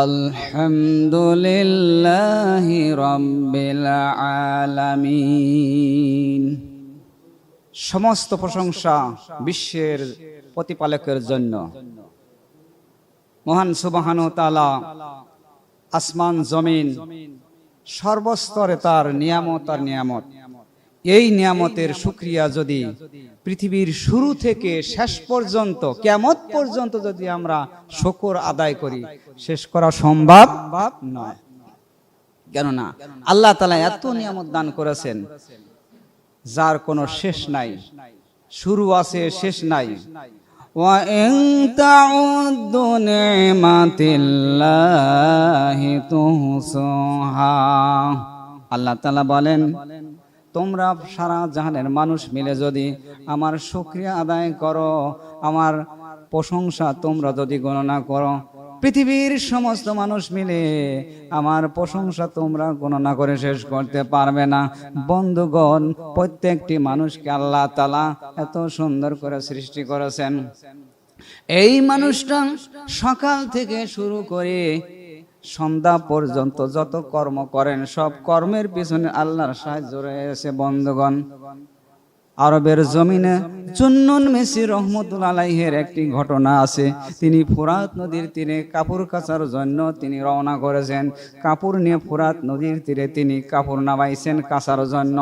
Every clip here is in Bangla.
আলহামদুলিল্লাহি রব্বিল আলামিন। সমস্ত প্রশংসা বিশ্বের প্রতিপালকের জন্য। মহান সুবাহান তালা আসমান, জমিন, সর্বস্তরে তার নিয়ামত আর নিয়ামত। এই নিয়ামতের সুক্রিয়া যদি পৃথিবীর শুরু থেকে শেষ পর্যন্ত কেমত পর্যন্ত যদি আমরা শকর আদায় করি শেষ করা সম্ভব নয় কেননা আল্লাহ তালা এত নিয়ামত দান করেছেন যার কোনো শেষ নাই শুরু আছে শেষ নাই وَإِن تَعُدُّوا نِعْمَةِ اللَّهِ تُحْصُوهَا আল্লাহ তাআলা বলেন তোমরা সারা জাহানের মানুষ মিলে যদি আমার শুকরিয়া আদায় করো, আমার প্রশংসা তোমরা যদি গণনা করো। পৃথিবীর সমস্ত মানুষ মিলে আমার প্রশংসা তোমরা গণনা করে শেষ করতে পারবে না। বন্ধুগণ, প্রত্যেকটি মানুষকে আল্লাহ তালা এত সুন্দর করে সৃষ্টি করেছেন। এই মানুষটা সকাল থেকে শুরু করে সন্ধ্যা পর্যন্ত যত কর্ম করেন সব কর্মের পিছনে আল্লাহর সাহায্য রয়েছে বন্ধুগণ। আরবের জমিনে চুন্নন মেসি রহমতুল আলাইহের একটি ঘটনা আছে। তিনি ফুরাত নদীর তীরে কাপড় কাচার জন্য তিনি রওনা করেছেন। কাপড় নিয়ে ফুরাত নদীর তীরে তিনি কাপড় নামাইছেন কাচার জন্য।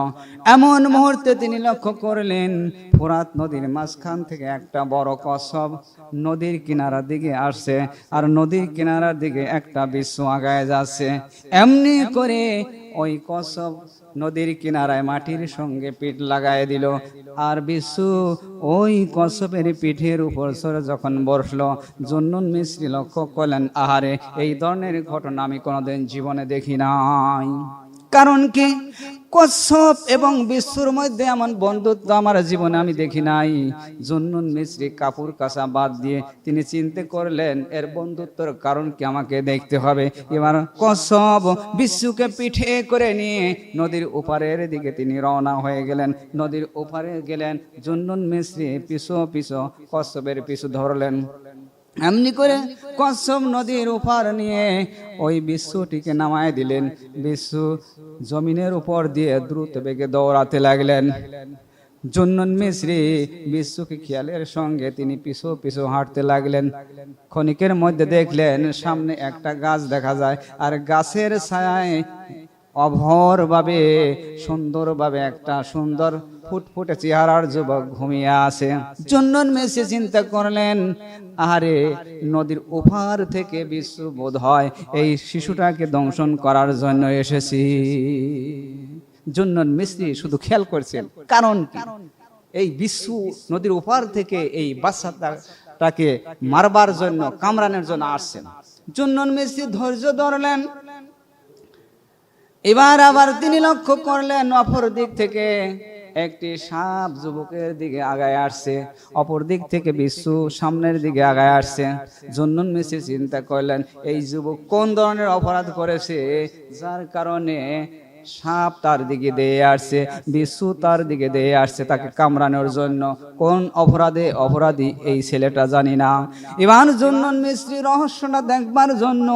এমন মুহূর্তে তিনি লক্ষ্য করলেন, ফুরাত নদীর মাঝখান থেকে একটা বড় কসব নদীর কিনারার দিকে আসছে আর নদীর কিনারার দিকে একটা বিশ্ব আগায় যাচ্ছে। এমনি করে ওই কসব নদীর কিনারায় মাটির সঙ্গে পিঠ লাগায় দিল। আর বিশু ওই কসবের পিঠের উপর সরে যখন বসল, জন্নুন মিস্ত্রি লক্ষ্য করলেন, আহারে, এই ধরনের ঘটনা আমি কোনোদিন জীবনে দেখি নাই। কারণ কি? কশ্যপ এবং বিশ্বর মধ্যে এমন বন্ধুত্ব আমার জীবনে আমি দেখি নাই। জন্নুন মিশ্রি কাপুর কাঁচা বাদ দিয়ে তিনি চিন্তা করলেন, এর বন্ধুত্বর কারণ কি আমাকে দেখতে হবে? এবার কশ্যপ বিশ্বকে পিঠে করে নিয়ে নদীর ওপারের দিকে তিনি রওনা হয়ে গেলেন। নদীর ওপারে গেলেন, জন্নুন মিশ্রি পিছু পিছু কশ্যপের পিছু ধরলেন। এমনি করে কচ্ছপ নদীর উপার নিয়ে ওই বিশ্বটিকে নামায় দিলেন। বিশ্ব জমিনের উপর দিয়ে দ্রুত বেগে দৌড়াতে লাগলেন। জন্নন মিশ্রি বিশ্বকে খেয়ালের সঙ্গে তিনি পিছু পিছু হাঁটতে লাগলেন। ক্ষণিকের মধ্যে দেখলেন সামনে একটা গাছ দেখা যায়, আর গাছের ছায়ায় অভরভাবে, সুন্দরভাবে একটা সুন্দর ফুটফুটে চেহারার যুবক ঘুমিয়ে আছে। চন্দন মেসে চিন্তা করলেন আরে নদীর ওপার থেকে বিশ্ব বোধ হয় এই শিশুটাকে দংশন করার জন্য এসেছি। জন্নন মিস্ত্রি শুধু খেয়াল করছেন, কারণ এই বিশ্ব নদীর ওপার থেকে এই বাচ্চাটাকে মারবার জন্য কামরানের জন্য আসছেন। জন্নন মিস্ত্রি ধৈর্য ধরলেন এবার আবার তিনি লক্ষ্য করলেন, অপর দিক থেকে একটি সাপ যুবকের দিকে আগায় আসছে। অপর দিক থেকে বিশ্ব সামনের দিকে আগায় আসছে। জুনুন মিশে চিন্তা করলেন, এই যুবক কোন ধরনের অপরাধ করেছে? যার কারণে সাপ তার দিকে দিয়ে আসছে বিশ্ব তার দিকে দিয়ে আসছে তাকে কামড়ানোর জন্য। কোন অপরাধে? অপরাধী এই ছেলেটা জানি না। এবার জন্য মিস্ত্রি রহস্যটা দেখবার জন্য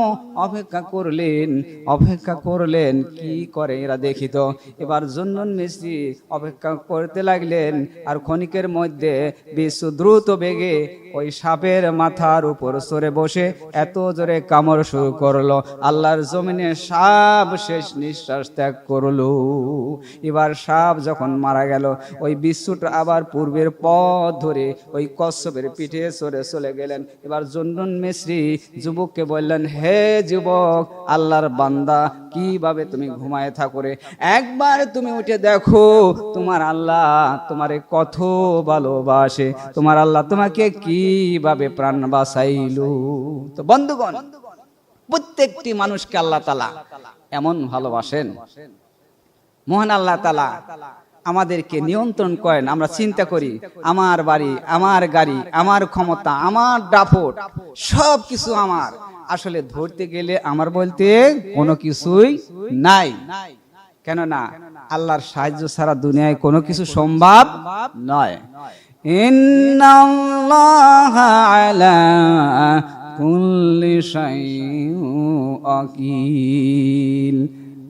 অপেক্ষা করলেন অপেক্ষা করলেন, কি করে এরা দেখিত? এবার জন্নন মিস্ত্রি অপেক্ষা করতে লাগলেন আর ক্ষণিকের মধ্যে বিশ্ব দ্রুত বেগে ওই সাপের মাথার উপর সরে বসে এত জোরে কামড় শুরু করল। আল্লাহর জমিনে সাপ শেষ নিঃশ্বাস ত্যাগ করল। এবার সাপ যখন মারা গেল, ওই বিশ্বটা আবার পূর্বের পথ ধরে ওই কশ্যপের পিঠে সরে চলে গেলেন। এবার জন্ডন মিশ্রি যুবককে বললেন, হে যুবক, আল্লাহর বান্দা, কীভাবে তুমি ঘুমায় থাকো রে? একবার তুমি উঠে দেখো, তোমার আল্লাহ তোমারে কত ভালোবাসে। তোমার আল্লাহ তোমাকে কীভাবে প্রাণ বাঁচাইলো? তো বন্ধুগণ, প্রত্যেকটি মানুষকে আল্লাহ তালা এমন ভালোবাসেন। মহান আল্লাহ তালা আমাদেরকে নিয়ন্ত্রণ করেন। আমরা চিন্তা করি, আমার বাড়ি, আমার গাড়ি, আমার ক্ষমতা, আমার ডাফট সব কিছু আমার। আসলে ধরতে গেলে আমার বলতে কোনো কিছুই নাই। কেননা আল্লাহর সাহায্য ছাড়া দুনিয়ায় কোনো কিছু সম্ভব নয়। কুল্লি আকিল।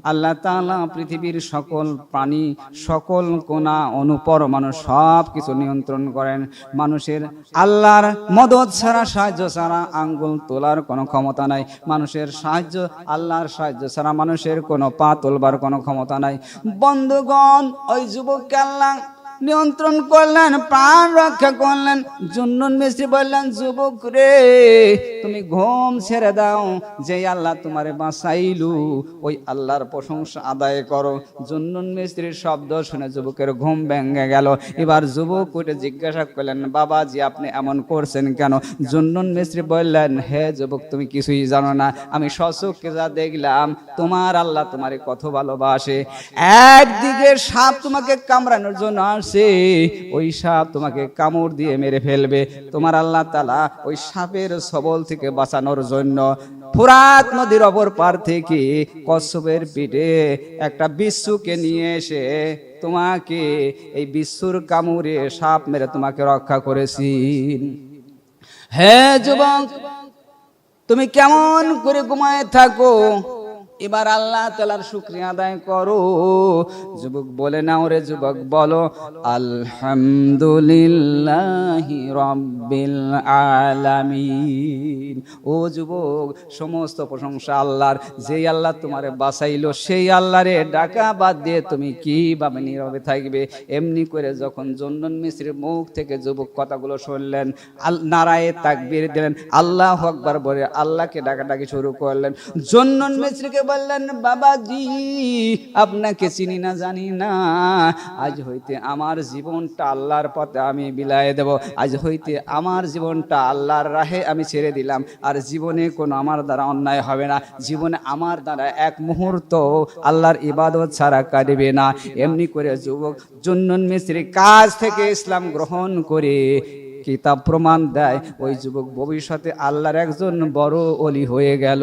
আল্লাহ তাআলা পৃথিবীর সকল প্রাণী, সকল কোনা, অনুপরমাণু সব কিছু নিয়ন্ত্রণ করেন। মানুষের আল্লাহর মদত ছাড়া, সাহায্য ছাড়া আঙ্গুল তোলার কোনো ক্ষমতা নাই। মানুষের সাহায্য, আল্লাহর সাহায্য ছাড়া মানুষের কোনো পা তোলবার কোনো ক্ষমতা নাই। বন্ধুগণ, ওই যুবককে আল্লাহ নিয়ন্ত্রণ করলেন, প্রাণ রক্ষা করলেন, জুন্নুন মিস্ত্রি বললেন, যুবক রে, তুমি ঘুম ছেড়ে দাও, যে আল্লাহ তোমারে বাঁচাইলু, ওই আল্লাহর প্রশংসা আদায় করো। জুন্নুন মিস্ত্রির শব্দ শুনে যুবকের ঘুম ভেঙে গেল। এবার যুবক উঠে জিজ্ঞাসা করলেন বাবা বাবাজি, আপনি এমন করছেন কেন? জুন্নুন মিস্ত্রি বললেন, হে যুবক, তুমি কিছুই জানো না। আমি সচক্ষে যা দেখলাম, তোমার আল্লাহ তোমারে কত ভালোবাসে। একদিকে সাপ তোমাকে কামড়ানোর জন্য আসছে ওই সাপ তোমাকে কামড় দিয়ে মেরে ফেলবে। তোমার আল্লাহ তালা ওই সাপের সবল থেকে বাঁচানোর জন্য ফুরাত নদীর অপর পার থেকে কচ্ছপের পিঠে একটা বিশ্বকে নিয়ে এসে তোমাকে এই বিশ্বর কামড়ে সাপ মেরে তোমাকে রক্ষা করেছি হ্যাঁ যুবক, তুমি কেমন করে ঘুমায় থাকো? এবার আল্লাহ তালার শুক্রিয়া আদায় করো। যুবক বলে না ওরে যুবক, বলো, আলহামদুলিল্লাহ রব্বিল আলামিন। ও যুবক, সমস্ত প্রশংসা আল্লাহর। যেই আল্লাহ তোমারে বাঁচাইলো, সেই আল্লাহরে ডাকা বাদ দিয়ে তুমি কীভাবে নীরবে থাকবে? এমনি করে যখন জন্নন মিশ্রের মুখ থেকে যুবক কথাগুলো শুনলেন, আল, নারায়ে তাকবীর দিলেন, আল্লাহ আকবার বলে আল্লাহকে ডাকাডাকি শুরু করলেন। জন্নন মিশ্রকে বললেন, বাবাজি, আপনাকে চিনি না, জানি না। আজ হইতে আমার জীবনটা আল্লাহর পথে আমি বিলায় দেব। আজ হইতে আমার জীবনটা আল্লাহর রাহে আমি ছেড়ে দিলাম। আর জীবনে কোনো আমার দ্বারা অন্যায় হবে না। জীবনে আমার দ্বারা এক মুহূর্ত আল্লাহর ইবাদত ছাড়া কাটবে না। এমনি করে যুবক জন্নন মিস্ত্রি কাজ থেকে ইসলাম গ্রহণ করে কিতাব প্রমাণ দেয়। ওই যুবক ভবিষ্যতে আল্লাহর একজন বড় অলি হয়ে গেল।